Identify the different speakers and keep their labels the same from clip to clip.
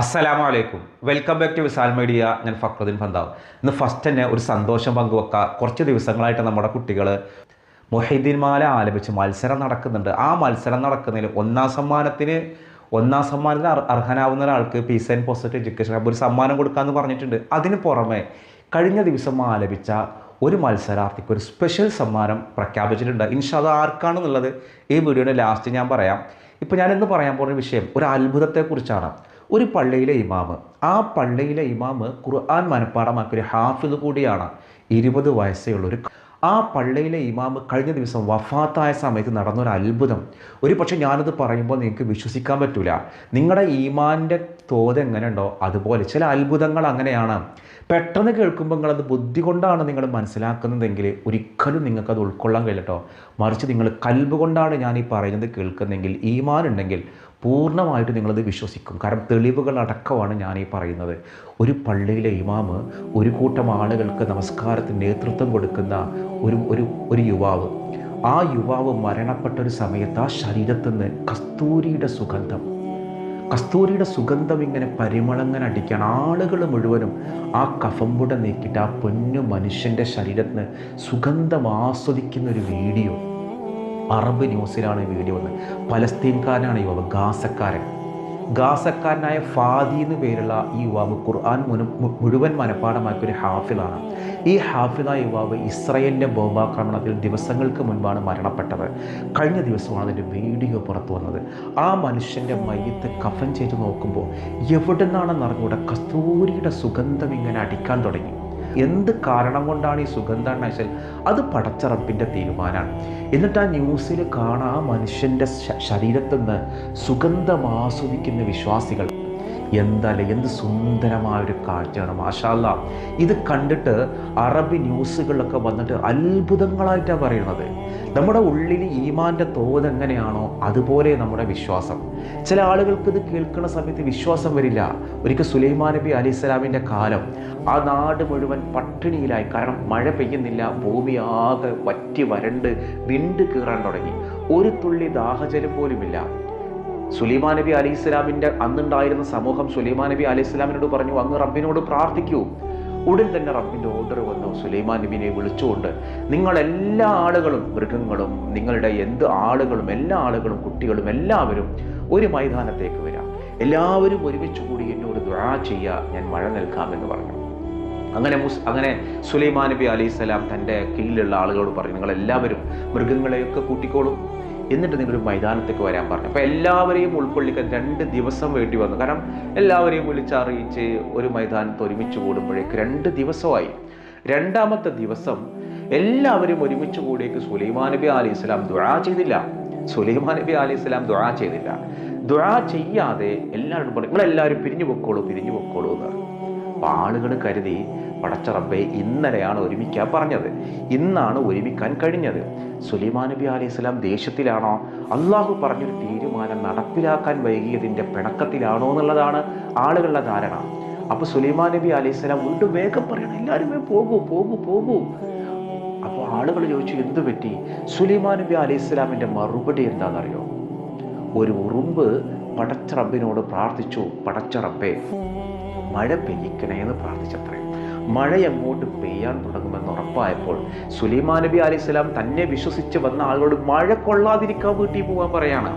Speaker 1: അസ്സലാമു അലൈക്കും welcome back to Visal media ഞാൻ ഫക്രുദ്ദീൻ ഫന്താവ്. ഇന്ന് ഫസ്റ്റ് തന്നെ ഒരു സന്തോഷം പങ്കുവെക്കുക കുറച്ച് ദിവസങ്ങളായിട്ട് നമ്മുടെ കുട്ടികൾ മൊഹീദ്ദീൻ മാല ആലപിച്ച് മത്സരം നടക്കുന്നുണ്ട്. ആ മത്സരം നടക്കുന്നതിൽ ഒന്നാം സമ്മാനത്തിന് ഒന്നാം സമ്മാനത്തിന് അർഹനാവുന്ന ഒരാൾക്ക് peace and positive education hub ഒരു സമ്മാനം കൊടുക്കാമെന്ന് പറഞ്ഞിട്ടുണ്ട്. അതിന് പുറമെ കഴിഞ്ഞ ദിവസം ആലപിച്ച ഒരു മത്സരാർത്ഥിക്ക് ഒരു സ്പെഷ്യൽ സമ്മാനം പ്രഖ്യാപിച്ചിട്ടുണ്ട്. ഇൻഷാ അത് ആർക്കാണെന്നുള്ളത് ഈ വീഡിയോയുടെ ലാസ്റ്റ് ഞാൻ പറയാം. ഇപ്പോൾ ഞാൻ പറയാൻ പോകുന്ന വിഷയം ഒരു അത്ഭുതത്തെക്കുറിച്ചാണ്. ഒരു പള്ളിയിലെ ഇമാമ്. ആ പള്ളിയിലെ ഇമാമ് ഖുർആൻ മനഃപ്പാടമാക്കിയ ഹാഫിദ് കൂടിയാണ്. ഇരുപത് വയസ്സേ ഉള്ള ഒരു ആ പള്ളിയിലെ ഇമാമ് കഴിഞ്ഞ ദിവസം വഫാത്തായ സമയത്ത് നടന്നൊരു അത്ഭുതം. ഒരു പക്ഷേ ഞാനത് പറയുമ്പോൾ നിങ്ങൾക്ക് വിശ്വസിക്കാൻ പറ്റൂല. നിങ്ങളുടെ ഈമാന്റെ തോത് എങ്ങനെയുണ്ടോ അതുപോലെ ചില അത്ഭുതങ്ങൾ അങ്ങനെയാണ്. പെട്ടെന്ന് കേൾക്കുമ്പോൾ നിങ്ങളത് ബുദ്ധി കൊണ്ടാണ് നിങ്ങൾ മനസ്സിലാക്കുന്നതെങ്കിൽ ഒരിക്കലും നിങ്ങൾക്കത് ഉൾക്കൊള്ളാൻ കഴിയില്ല കഴിയില്ലട്ടോ മറിച്ച് നിങ്ങൾ കൽബ് കൊണ്ടാണ് ഞാൻ ഈ പറയുന്നത് കേൾക്കുന്നതെങ്കിൽ ഈമാൻ ഉണ്ടെങ്കിൽ പൂർണമായിട്ട് നിങ്ങളത് വിശ്വസിക്കും. കാരണം തെളിവുകൾ അടക്കമാണ് ഞാൻ ഈ പറയുന്നത്. ഒരു പള്ളിയിലെ ഇമാമ് ഒരു കൂട്ടം ആളുകൾക്ക് നമസ്കാരത്തിന് നേതൃത്വം കൊടുക്കുന്ന ഒരു ഒരു ഒരു യുവാവ്. ആ യുവാവ് മരണപ്പെട്ട ഒരു സമയത്ത് ആ ശരീരത്തിൽ നിന്ന് കസ്തൂരിയുടെ സുഗന്ധം. കസ്തൂരിയുടെ സുഗന്ധം ഇങ്ങനെ പരിമളങ്ങനെ അടിക്കാൻ ആളുകൾ മുഴുവനും ആ കഫമ്പുട നീക്കിയിട്ട് ആ പൊന്നു മനുഷ്യന്റെ ശരീരത്തിന് സുഗന്ധം ആസ്വദിക്കുന്ന ഒരു വീഡിയോ. അറബ് ന്യൂസിലാണ് ഈ വീഡിയോ വന്നത്. പലസ്തീൻകാരനാണ് യുവാവ്. ഗാസക്കാരൻ. ഗാസക്കാരനായ ഫാദി എന്ന് പേരുള്ള ഈ യുവാവ് ഖുർആൻ മുഴുവൻ മനഃപ്പാടമാക്കിയ ഒരു ഹാഫിളാണ്. ഈ ഹാഫിദ യുവാവ് ഇസ്രയേലിന്റെ ബോംബാക്രമണത്തിൽ ദിവസങ്ങൾക്ക് മുൻപാണ് മരണപ്പെട്ടത്. കഴിഞ്ഞ ദിവസമാണ് അതിന്റെ വീഡിയോ പുറത്തു വന്നത്. ആ മനുഷ്യന്റെ മയ്യത്ത് കഫൻ ചെയ്ത് നോക്കുമ്പോൾ എവിടെ നിന്നാണെന്നറിഞ്ഞൂടെ കസ്തൂരിയുടെ സുഗന്ധം ഇങ്ങനെ അടിക്കാൻ തുടങ്ങി. എന്ത് കാരണം കൊണ്ടാണ് ഈ സുഗന്ധം വെച്ചാൽ അത് പടച്ചറപ്പിന്റെ തീരുമാനമാണ്. എന്നിട്ട് ആ ന്യൂസിൽ കാണാൻ ആ മനുഷ്യന്റെ ശരീരത്തിൽ നിന്ന് സുഗന്ധം ആസ്വദിക്കുന്ന വിശ്വാസികൾ. എന്തല്ല എന്ത് സുന്ദരമായ ഒരു കാഴ്ചയാണ് മാഷാല്ല ഇത് കണ്ടിട്ട് അറബി ന്യൂസുകളിലൊക്കെ വന്നിട്ട് അത്ഭുതങ്ങളായിട്ടാണ് പറയുന്നത്. നമ്മുടെ ഉള്ളിൽ ഈമാന്റെ തോത് എങ്ങനെയാണോ അതുപോലെ നമ്മുടെ വിശ്വാസം. ചില ആളുകൾക്ക് ഇത് കേൾക്കുന്ന സമയത്ത് വിശ്വാസം വരില്ല. ഒരിക്കൽ സുലൈമാൻ നബി അലി ഇസ്ലാമിന്റെ കാലം ആ നാട് മുഴുവൻ പട്ടിണിയിലായി. കാരണം മഴ പെയ്യുന്നില്ല ഭൂമി ആകെ വറ്റി വരണ്ട് വിണ്ട് കീറാൻ തുടങ്ങി. ഒരു തുള്ളി ദാഹജലം പോലുമില്ല. സുലൈമാ നബി അലി ഇസ്ലാമിന്റെ അന്നുണ്ടായിരുന്ന സമൂഹം സുലൈമാ നബി അലി ഇസ്ലാമിനോട് പറഞ്ഞു അങ്ങ് റബ്ബിനോട് പ്രാർത്ഥിക്കൂ. ഉടൻ തന്നെ റബ്ബിന്റെ ഓർഡർ വന്നു. സുലൈമാൻ നബിനെ വിളിച്ചുകൊണ്ട് നിങ്ങളെല്ലാ ആളുകളും മൃഗങ്ങളും നിങ്ങളുടെ എന്ത് ആളുകളും എല്ലാ ആളുകളും കുട്ടികളും എല്ലാവരും ഒരു മൈതാനത്തേക്ക് വരാം. എല്ലാവരും ഒരുമിച്ച് കൂടി എന്നോട് ദുആ ചെയ്യുക ഞാൻ മഴ നൽകാമെന്ന് പറഞ്ഞു. അങ്ങനെ മുസ് അങ്ങനെ സുലൈമാൻ നബി അലൈഹി സ്വലാം തന്റെ കീഴിലുള്ള ആളുകളോട് പറഞ്ഞു നിങ്ങളെല്ലാവരും മൃഗങ്ങളെയൊക്കെ കൂട്ടിക്കോളും. എന്നിട്ട് നിങ്ങളൊരു മൈതാനത്തേക്ക് വരാൻ പറഞ്ഞു. അപ്പോൾ എല്ലാവരെയും ഉൾക്കൊള്ളിക്കാൻ രണ്ട് ദിവസം വേണ്ടി വന്നു. കാരണം എല്ലാവരെയും വിളിച്ചറിയിച്ച് ഒരു മൈതാനത്ത് ഒരുമിച്ച് കൂടുമ്പോഴേക്ക് രണ്ട് ദിവസമായി. രണ്ടാമത്തെ ദിവസം എല്ലാവരും ഒരുമിച്ച് കൂടിയേക്ക് സുലൈമാൻ നബി അലി ഇസ്ലാം ദുആ ചെയ്തില്ല. സുലൈമാൻ നബി അലി ഇസ്ലാം ദുആ ചെയ്തില്ല. ദുആ ചെയ്യാതെ എല്ലാവരും പറഞ്ഞു നിങ്ങളെല്ലാവരും പിരിഞ്ഞു പൊക്കോളൂ പിരിഞ്ഞു പൊക്കോളൂ എന്ന്. പറഞ്ഞു അപ്പോൾ ആളുകൾ കരുതി പടച്ച റബ്ബെ ഇന്നലെയാണ് ഒരുമിക്കാൻ പറഞ്ഞത്. ഇന്നാണ് ഒരുമിക്കാൻ കഴിഞ്ഞത്. സുലൈമാൻ നബി അലൈഹി സ്വലാം ദേഷ്യത്തിലാണോ? അള്ളാഹു പറഞ്ഞൊരു തീരുമാനം നടപ്പിലാക്കാൻ വൈകിയതിന്റെ പിണക്കത്തിലാണോ എന്നുള്ളതാണ് ആളുകളുടെ ധാരണ. അപ്പോൾ സുലൈമാൻ നബി അലൈഹി സ്വലാം വീണ്ടും വേഗം പറയണം എല്ലാവരും പോകൂ പോകൂ പോകൂ. അപ്പോൾ ആളുകൾ ചോദിച്ചു എന്തു പറ്റി? സുലൈമാൻ നബി അലൈഹി സ്വലാമിന്റെ മറുപടി എന്താണെന്നറിയോ? ഒരു ഉറുമ്പ് പടച്ച റബ്ബിനോട് പ്രാർത്ഥിച്ചു പടച്ച റബ്ബേ മഴ പെയ്യിക്കണേ എന്ന് പ്രാർത്ഥിച്ചത്രേ. മഴ എങ്ങോട്ട് പെയ്യാൻ തുടങ്ങുമെന്ന് ഉറപ്പായപ്പോൾ സുലൈമാൻ നബി അലൈഹി തന്നെ വിശ്വസിച്ച് വന്ന ആളോട് മഴ കൊള്ളാതിരിക്കാൻ വീട്ടിൽ പോകാൻ പറയാണ്.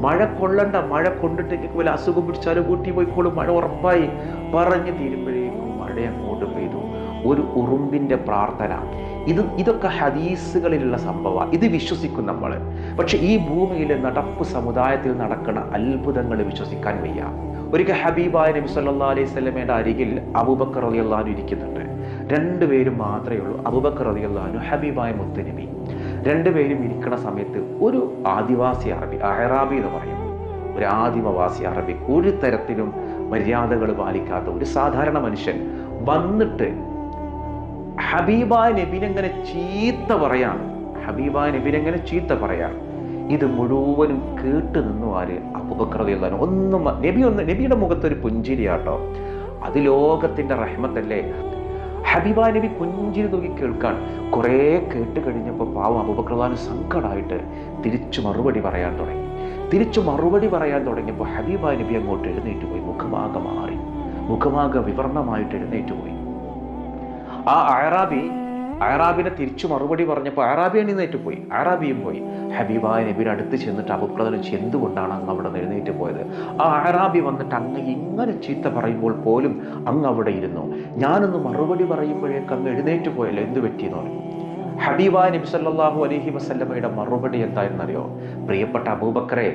Speaker 1: മഴ കൊള്ളണ്ട മഴ കൊണ്ടിട്ട് എനിക്ക് വല്ല അസുഖം പിടിച്ചാലും വീട്ടിൽ പോയിക്കോളും. മഴ ഉറപ്പായി. പറഞ്ഞു തീരുമ്പോഴേക്കും മഴ അങ്ങോട്ട് പെയ്തു? ഒരു ഉറുമ്പിന്റെ പ്രാർത്ഥന. ഇത് ഇതൊക്കെ ഹദീസുകളിലുള്ള സംഭവമാണ് ഇത് വിശ്വസിക്കും നമ്മൾ പക്ഷെ ഈ ഭൂമിയിലെ നടപ്പ് സമുദായത്തിൽ നടക്കുന്ന അത്ഭുതങ്ങൾ വിശ്വസിക്കാൻ വയ്യ. ഒരിക്കൽ ഹബീബായ നബി സല്ലാ അലൈഹി സ്വലമയുടെ അരികിൽ അബൂബക്കർ റളിയല്ലാഹു ഇരിക്കുന്നുണ്ട്. രണ്ടുപേരും മാത്രമേ ഉള്ളൂ. അബൂബക്കർ റളിയല്ലാഹു ഹബീബായ മുത്തനബി. രണ്ടുപേരും ഇരിക്കുന്ന സമയത്ത് ഒരു ആദിവാസി അറബി അഹറാബി എന്ന് പറയും ഒരു ആദിമവാസി അറബി ഒരു തരത്തിലും മര്യാദകൾ പാലിക്കാത്ത ഒരു സാധാരണ മനുഷ്യൻ വന്നിട്ട് ഹബീബായ നബിനെങ്ങനെ ചീത്ത പറയാണ്. ഹബീബായ നബിനെങ്ങനെ ചീത്ത പറയാണ്. ഇത് മുഴുവനും കേട്ട് നിന്നു ആര്? അബുബക്രതയുള്ള ഒന്നും നബി ഒന്ന് നബിയുടെ മുഖത്തൊരു പുഞ്ചിരിയാട്ടോ. അത് ലോകത്തിന്റെ റഹ്മത്തല്ലേ? ഹബീബ നബി പുഞ്ചിരി തൂക്കി കേൾക്കാൻ കുറേ കേട്ട് കഴിഞ്ഞപ്പോൾ പാവം അപുപക്രതാന് സങ്കടമായിട്ട് തിരിച്ചു മറുപടി പറയാൻ തുടങ്ങി. തിരിച്ചു മറുപടി പറയാൻ തുടങ്ങിയപ്പോൾ ഹബീബ നബി അങ്ങോട്ട് എഴുന്നേറ്റ് പോയി. മുഖമാകെ മുഖമാകെ വിവരണമായിട്ട് എഴുന്നേറ്റ് പോയി. ആ അയറാബി അയറാബിനെ തിരിച്ചു മറുപടി പറഞ്ഞപ്പോൾ അയറാബി എഴുന്നേറ്റ് പോയി. അയറാബിയും പോയി. ഹബീബായ നബിയുടെ അടുത്ത് ചെന്നിട്ട് അഭിപ്രദനം എന്തുകൊണ്ടാണ് അങ്ങ് അവിടെ എഴുന്നേറ്റ് പോയത്? ആ അയറാബി വന്നിട്ട് അങ്ങ് ഇങ്ങനെ ചീത്ത പറയുമ്പോൾ പോലും അങ്ങ് അവിടെ ഇരുന്നു. ഞാനൊന്ന് മറുപടി പറയുമ്പോഴേക്ക് അങ്ങ് എഴുന്നേറ്റ് പോയല്ലോ എന്ത് പറ്റിയെന്ന് പറഞ്ഞു. ഹബീബായ നബി സല്ലല്ലാഹു അലൈഹി വസല്ലമയുടെ മറുപടി എന്തായിരുന്നറിയോ പ്രിയപ്പെട്ട അബൂബക്കറെ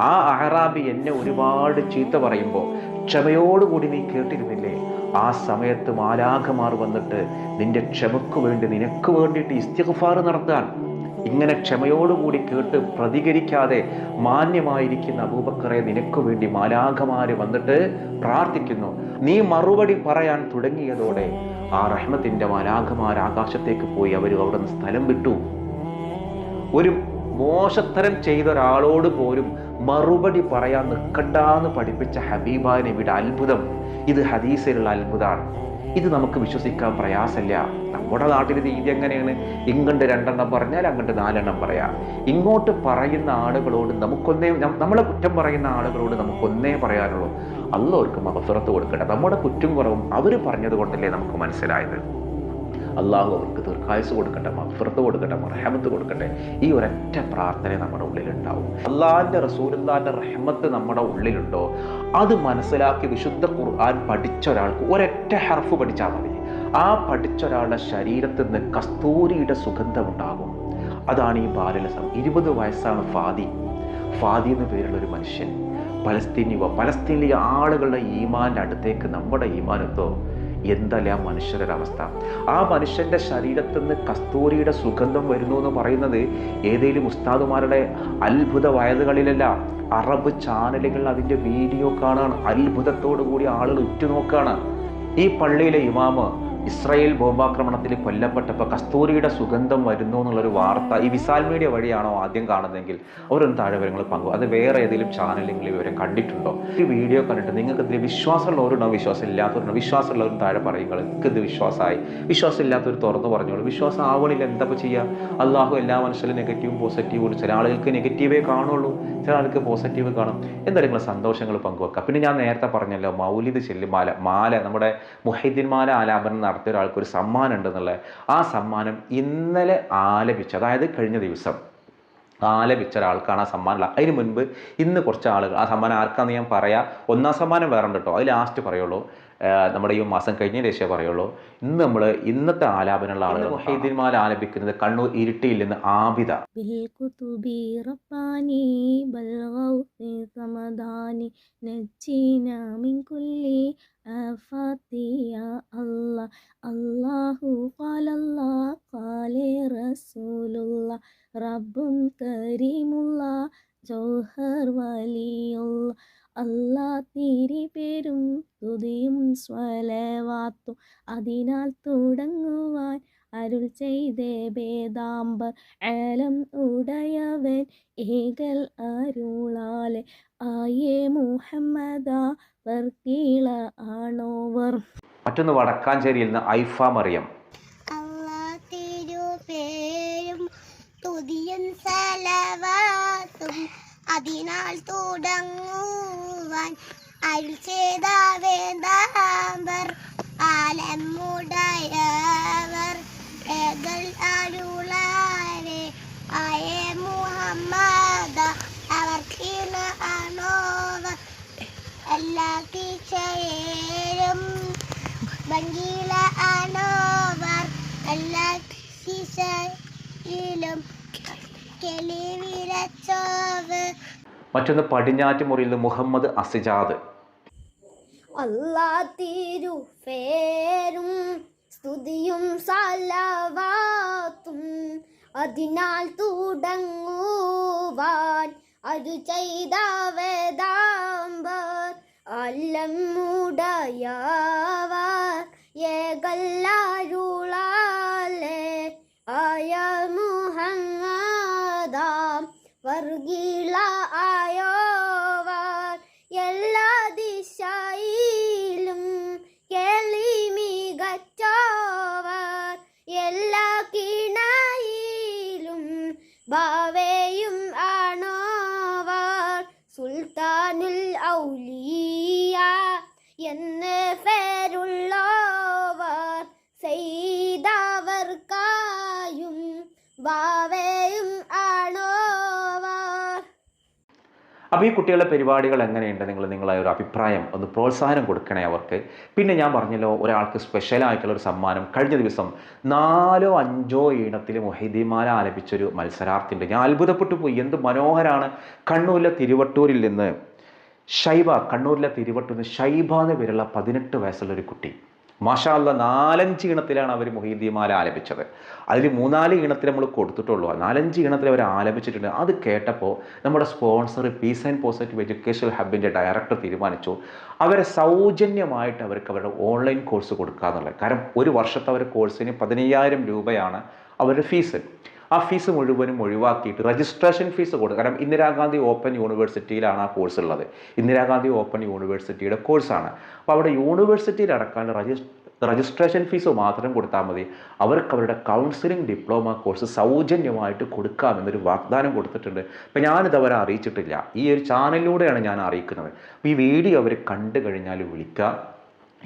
Speaker 1: ആ അഹറാബി എന്നെ ഒരുപാട് ചീത്ത പറയുമ്പോൾ ക്ഷമയോടുകൂടി നീ കേട്ടിരുന്നില്ലേ? ആ സമയത്ത് മാലാഖമാർ വന്നിട്ട് നിന്റെ ക്ഷമക്ക് വേണ്ടി നിനക്ക് വേണ്ടിയിട്ട് ഇസ്തിഗ്ഫാർ നടത്താൻ. ഇങ്ങനെ ക്ഷമയോടുകൂടി കേട്ട് പ്രതികരിക്കാതെ മാന്യമായിരിക്കുന്ന അബൂബക്കറെ നിനക്ക് വേണ്ടി മാലാഖമാര് വന്നിട്ട് പ്രാർത്ഥിക്കുന്നു. നീ മറുപടി പറയാൻ തുടങ്ങിയതോടെ ആ റഹ്മത്തിന്റെ മാലാഖമാർ ആകാശത്തേക്ക് പോയി അവർ അവിടെ നിന്ന് സ്ഥലം വിട്ടു. ഒരു മോശത്തരം ചെയ്ത ഒരാളോട് പോലും മറുപടി പറയാൻ നിൽക്കണ്ടാന്ന് പഠിപ്പിച്ച ഹബീബാനെ ഇവിടെ അത്ഭുതം. ഇത് ഹദീസിലുള്ള അത്ഭുതമാണ് ഇത് നമുക്ക് വിശ്വസിക്കാൻ പ്രയാസമില്ല. നമ്മുടെ നാട്ടിലെ രീതി എങ്ങനെയാണ്? ഇങ്ങണ്ട് രണ്ടെണ്ണം പറഞ്ഞാൽ അങ്ങോട്ട് നാലെണ്ണം പറയാം. ഇങ്ങോട്ട് പറയുന്ന ആളുകളോട് നമുക്കൊന്നേ നമ്മളെ കുറ്റം പറയുന്ന ആളുകളോട് നമുക്കൊന്നേ പറയാനുള്ളൂ. അള്ളവർക്ക് മഹഫിറത്ത് കൊടുക്കട്ടെ നമ്മുടെ കുറ്റം കുറവും അവർ പറഞ്ഞത് കൊണ്ടല്ലേ നമുക്ക് മനസ്സിലായത്. അള്ളാഹു അവർക്ക് ദീർഘായുസ് കൊടുക്കട്ടെ മഫ്രത്ത് കൊടുക്കട്ടെ റഹമത്ത് കൊടുക്കട്ടെ. ഈ ഒരൊറ്റ പ്രാർത്ഥന നമ്മുടെ ഉള്ളിലുണ്ടാവും. അള്ളാഹിന്റെ റസൂലുള്ളാഹിന്റെ റഹമത്ത് നമ്മുടെ ഉള്ളിലുണ്ടോ? അത് മനസ്സിലാക്കി വിശുദ്ധ ഖുർആൻ പഠിച്ച ഒരാൾക്ക് ഒരൊറ്റ ഹർഫ് പഠിച്ചാൽ മതി. ആ പഠിച്ച ഒരാളുടെ ശരീരത്തിൽ നിന്ന് കസ്തൂരിയുടെ സുഗന്ധമുണ്ടാകും അതാണ് ഈ ബാലരസം ഇരുപത് വയസ്സാണ് ഫാദി. ഫാദി എന്ന പേരുള്ള ഒരു മനുഷ്യൻ. പലസ്തീൻ യുവ പലസ്തീനിലെ ആളുകളുടെ ഈമാന്റെ അടുത്തേക്ക് നമ്മുടെ ഈമാൻ എത്തോ എന്തല്ല ആ മനുഷ്യരുടെ അവസ്ഥ ആ മനുഷ്യന്റെ ശരീരത്തിൽ നിന്ന് കസ്തൂരിയുടെ സുഗന്ധം വരുന്നു എന്ന് പറയുന്നത് ഏതെങ്കിലും ഉസ്താദുമാരുടെ അത്ഭുത വയലുകളിലല്ല അറബ് ചാനലുകൾ അതിന്റെ വീഡിയോ കാണാൻ അത്ഭുതത്തോടു കൂടി ആളുകൾ ഉറ്റുനോക്കാണ്. ഈ പള്ളിയിലെ ഇമാമ് ഇസ്രായേൽ ബോംബാക്രമണത്തിൽ കൊല്ലപ്പെട്ടപ്പോൾ കസ്തൂരിയുടെ സുഗന്ധം വരുന്നു എന്നുള്ളൊരു വാർത്ത ഈ വിസാൽ മീഡിയ വഴിയാണോ ആദ്യം കാണുന്നതെങ്കിൽ അവരൊന്ന് താഴെ വിവരങ്ങൾ പങ്കു അത് വേറെ ഏതെങ്കിലും ചാനലിൽ ഇവരെ കണ്ടിട്ടുണ്ടോ? ഈ വീഡിയോ കണ്ടിട്ട് നിങ്ങൾക്ക് ഇതിൽ വിശ്വാസമുള്ളവരുണ്ടോ വിശ്വാസം ഇല്ലാത്തവരുണ്ടോ വിശ്വാസമുള്ളവരും താഴെ പറയുക ഇത് വിശ്വാസമായി. വിശ്വാസം ഇല്ലാത്തവർ തുറന്നു പറഞ്ഞോളൂ വിശ്വാസം ആവണില്ല എന്താ ചെയ്യുക അള്ളാഹു എല്ലാ മനുഷ്യരും നെഗറ്റീവും പോസിറ്റീവും ചില ആളുകൾക്ക് നെഗറ്റീവേ കാണുള്ളൂ. ചില ആൾക്ക് പോസിറ്റീവ് കാണും. എന്തായാലും നിങ്ങൾ സന്തോഷങ്ങൾ പങ്കുവെക്കുക പിന്നെ ഞാൻ നേരത്തെ പറഞ്ഞല്ലോ മൗലിദ് ചെല്ലുമാല മാല. മാല നമ്മുടെ മുഹൈദ്ദീൻ മാല ആലാപനം നടത്തിയ ഒരാൾക്ക് ഒരു സമ്മാനം ഉണ്ടെന്നുള്ള ആ സമ്മാനം ഇന്നലെ ആലപിച്ച് അതായത് കഴിഞ്ഞ ദിവസം ആലപിച്ച ഒരാൾക്കാണ് ആ സമ്മാനം അതിന് മുൻപ് ഇന്ന് കുറച്ച് ആളുകൾ ആ സമ്മാനം ആർക്കാന്ന് ഞാൻ പറയാം ഒന്നാം സമ്മാനം വേറെ ഉണ്ട് കേട്ടോ. അത് ലാസ്റ്റ് പറയുള്ളൂ. നമ്മുടെ ഈ മാസം കഴിഞ്ഞ ശേഷമേ പറയുള്ളൂ. ഇന്ന് നമ്മൾ ഇന്നത്തെ ആലാപനമുള്ള ആളുകൾ മുഹൈദ്ദീൻമാർ ആലപിക്കുന്നത് കണ്ണൂർ ഇരുട്ടിയിൽ നിന്ന് ആബിദ.
Speaker 2: നജ്ജീന മിൻ കുല്ലി അല്ലാ അല്ലാഹു ഖാലല്ലാ ഖാലെ റസൂലുല്ലാ റബ്ബുൻ കരീമുള്ള ജൗഹർ വലിയുള്ള അല്ലാ തിരി പേരും തുതിയും സ്വലവാത്തും അതിനാൽ തുടങ്ങുവാൻ അരുൾ ചെയ്തേ ഭേദാംബർ ഏലം ഉടയവൻ ഏകൽ അരുളാലെ. ആയേ മുഹമ്മദ വർക്കീള ആണോവർ.
Speaker 1: മറ്റൊന്ന് വടക്കാഞ്ചേരിയിൽ നിന്ന് ഐഫ മറിയം.
Speaker 3: അതിനാൽ തുടങ്ങുവാൻ അരുൾ ചെയ്ത വേദാംബർ ആലമുടയവർ ഏകൽ അരുളാരെ ആയ മുഹമ്മദ അവർക്കിണ ആണോവർ എല്ലാ ടീച്ചേരും ഭംഗിയില ആണോവർ. എല്ലാ ദിശയിലും കെളിവിരച്ചോവ്
Speaker 1: മറ്റൊന്ന് പടിഞ്ഞാറ്റുമുറിയിൽ നിന്ന് മുഹമ്മദ് അസിജാദ്.
Speaker 3: അല്ലാ തിരുഫേരും സ്തുതിയും സലവാത്തും അതിനാൽ തുടങ്ങുവാൻ അത് ചെയ്ത വേദാമ്പർ അല്ലമുടയവർ ഏകല്ലാരുളാലെ ആയ മുഹങ്ങദാം വർഗീള ആയോവർ ബാവയും ആണോവർ.
Speaker 1: അപ്പോൾ ഈ കുട്ടികളുടെ പരിപാടികൾ എങ്ങനെയുണ്ട്? നിങ്ങൾ നിങ്ങളെ ഒരു അഭിപ്രായം ഒന്ന് പ്രോത്സാഹനം കൊടുക്കണേ അവർക്ക്. പിന്നെ ഞാൻ പറഞ്ഞല്ലോ ഒരാൾക്ക് സ്പെഷ്യലായിട്ടുള്ള ഒരു സമ്മാനം കഴിഞ്ഞ ദിവസം നാലോ അഞ്ചോ ഈണത്തിൽ മൊഹിദിമാല ആലപിച്ചൊരു മത്സരാർത്ഥിയുണ്ട്. ഞാൻ അത്ഭുതപ്പെട്ടു പോയി. എന്ത് മനോഹരാണ്. കണ്ണൂരിലെ തിരുവട്ടൂരിൽ നിന്ന് ഷൈബ കണ്ണൂരിലെ തിരുവട്ടൂരിൽ നിന്ന് ഷൈബ എന്ന് പേരുള്ള പതിനെട്ട് വയസ്സുള്ള ഒരു കുട്ടി. മാഷാല്ല നാലഞ്ച് ഈണത്തിലാണ് അവർ മൊഹീദ്ദിമാല ആലപിച്ചത്. അതിൽ മൂന്നാൽ ഈണത്തിൽ നമ്മൾ കൊടുത്തിട്ടുള്ളൂ. നാലഞ്ച് ഈണത്തിൽ അവർ ആലപിച്ചിട്ടുണ്ട്. അത് കേട്ടപ്പോൾ നമ്മുടെ sponsor peace and positive education ഹബിന്റെ director തീരുമാനിച്ചു. അവരെ സൗജന്യമായിട്ട് അവർക്ക് അവരുടെ ഓൺലൈൻ കോഴ്സ് കൊടുക്കുക എന്നുള്ളത് കാരണം ഒരു വർഷത്തെ അവരുടെ കോഴ്സിന് പതിനയ്യായിരം രൂപയാണ് അവരുടെ ഫീസ്. ആ ഫീസ് മുഴുവനും ഒഴിവാക്കിയിട്ട് രജിസ്ട്രേഷൻ ഫീസ് കൊടുക്കും കാരണം ഇന്ദിരാഗാന്ധി ഓപ്പൺ യൂണിവേഴ്സിറ്റിയിലാണ് ആ കോഴ്സ് ഉള്ളത്. ഇന്ദിരാഗാന്ധി ഓപ്പൺ യൂണിവേഴ്സിറ്റിയുടെ കോഴ്സാണ് അപ്പോൾ അവിടെ യൂണിവേഴ്സിറ്റിയിൽ അടക്കാൻ രജിസ് രജിസ്ട്രേഷൻ ഫീസ് മാത്രം കൊടുത്താൽ മതി. അവർക്ക് അവരുടെ കൗൺസിലിംഗ് ഡിപ്ലോമ കോഴ്സ് സൗജന്യമായിട്ട് കൊടുക്കാമെന്നൊരു വാഗ്ദാനം കൊടുത്തിട്ടുണ്ട്. അപ്പം ഞാനിത് അവരെ അറിയിച്ചിട്ടില്ല. ഈ ഒരു ചാനലിലൂടെയാണ് ഞാൻ അറിയിക്കുന്നത്. അപ്പോൾ ഈ വീഡിയോ അവർ കണ്ടു കഴിഞ്ഞാൽ വിളിക്കുക.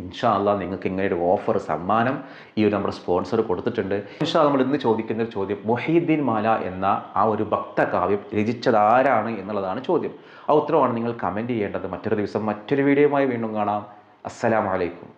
Speaker 1: ഇൻഷാ അള്ളാഹ് നിങ്ങൾക്ക് ഇങ്ങനെ ഒരു ഓഫർ സമ്മാനം ഈ ഒരു നമ്മുടെ സ്പോൺസർ കൊടുത്തിട്ടുണ്ട്. ഇൻഷാ നമ്മൾ ഇന്ന് ചോദിക്കുന്ന ഒരു ചോദ്യം മൊഹീദ്ദീൻ മാല എന്ന ആ ഒരു ഭക്തകാവ്യം രചിച്ചത് ആരാണ് എന്നുള്ളതാണ് ചോദ്യം. ആ ഉത്തരവാണ് നിങ്ങൾ കമന്റ് ചെയ്യേണ്ടത്. മറ്റൊരു ദിവസം മറ്റൊരു വീഡിയോയുമായി വീണ്ടും കാണാം. അസ്സലാമലൈക്കും